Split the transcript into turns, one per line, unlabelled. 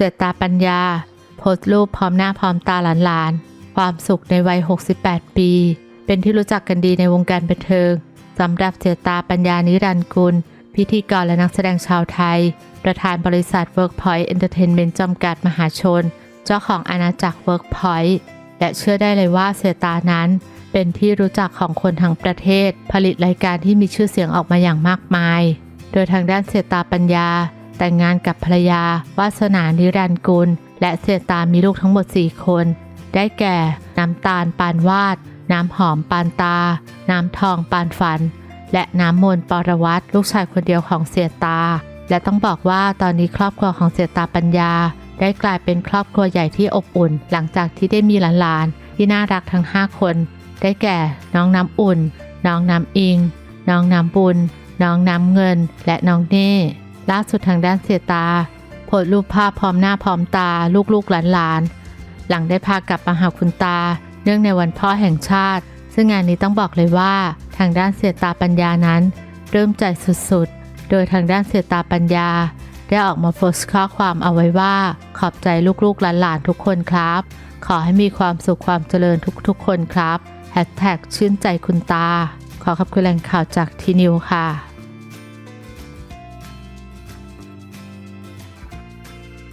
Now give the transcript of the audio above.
เสยตาปัญญา โพสต์รูปพร้อมหน้าพร้อมตาหลานๆ ความสุขในวัย 68 ปี เป็นที่รู้จักกันดีในวงการบันเทิงสำหรับเสยตาปัญญานิรันกุล พิธีกรและนักแสดงชาวไทย ประธานบริษัท Workpoint Entertainment จำกัดมหาชน เจ้าของอาณาจักร Workpoint และเชื่อได้เลยว่าเสตานั้นเป็นที่รู้จักของคนทั้งประเทศ ผลิตรายการที่มีชื่อเสียงออกมาอย่างมากมาย โดยทางด้านเสยตาปัญญา แต่งงานกับภรรยา วาสนานิรันกุล และเสียตามีลูกทั้งหมด 4 คน ได้แก่ น้ำตาลปานวาด น้ำหอมปานตา น้ำทองปานฝัน และน้ำมนต์ปรวัตรลูกชายคนเดียวของเสียตา และต้องบอกว่าตอนนี้ครอบครัวของเสียตาปัญญา ได้กลายเป็นครอบครัวใหญ่ที่อบอุ่น หลังจากที่ได้มีหลานๆที่น่ารักทั้ง 5 คน ได้แก่ น้องน้ำอุ่น น้องน้ำอิง น้องน้ำบุญ น้องน้ำเงิน และน้องเน่ ล่าสุดทางด้านเสียตาโพสรูปภาพพร้อมหน้าพร้อมตาลูกๆหลานๆ หลังได้พากลับมาหาคุณตา เนื่องในวันพ่อแห่งชาติ ซึ่งงานนี้ต้องบอกเลยว่า ทางด้านเสียตาปัญญานั้นเริ่มใจสุดๆ โดยทางด้านเสียตาปัญญา ได้ออกมาโพสต์ข้อความเอาไว้ว่า ขอบใจลูกๆหลานๆทุกคนครับ ขอให้มีความสุขความเจริญทุกๆ คนครับแฮชแท็กชื่นใจคุณตา ขอขอบคุณแหล่งข่าวจากทีนิวค่ะ